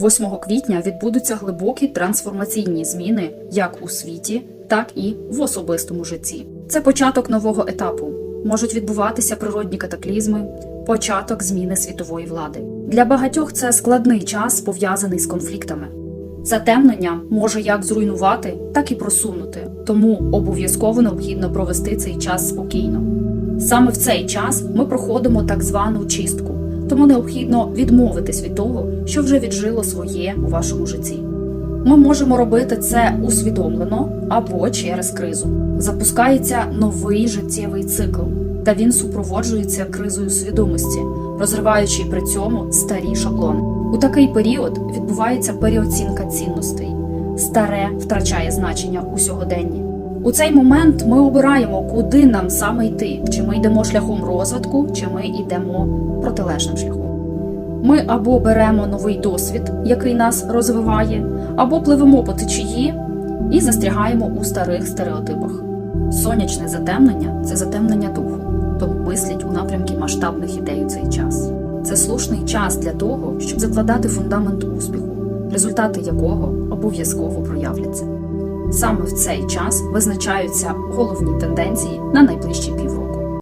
8 квітня відбудуться глибокі трансформаційні зміни як у світі, так і в особистому житті. Це початок нового етапу. Можуть відбуватися природні катаклізми, початок зміни світової влади. Для багатьох це складний час, пов'язаний з конфліктами. Затемнення може як зруйнувати, так і просунути, тому обов'язково необхідно провести цей час спокійно. Саме в цей час ми проходимо так звану чистку, тому необхідно відмовитись від того, що вже віджило своє у вашому житті. Ми можемо робити це усвідомлено або через кризу. Запускається новий життєвий цикл, та він супроводжується кризою свідомості, розриваючи при цьому старі шаблони. У такий період відбувається переоцінка цінностей. Старе втрачає значення у сьогоденні. У цей момент ми обираємо, куди нам саме йти, чи ми йдемо шляхом розвитку, чи ми йдемо протилежним шляхом. Ми або беремо новий досвід, який нас розвиває, або пливемо по течії і застрягаємо у старих стереотипах. Сонячне затемнення це затемнення духу, тому мисліть у напрямки масштабних ідей у цей час. Це слушний час для того, щоб закладати фундамент успіху, результати якого обов'язково проявляться. Саме в цей час визначаються головні тенденції на найближчі півроку.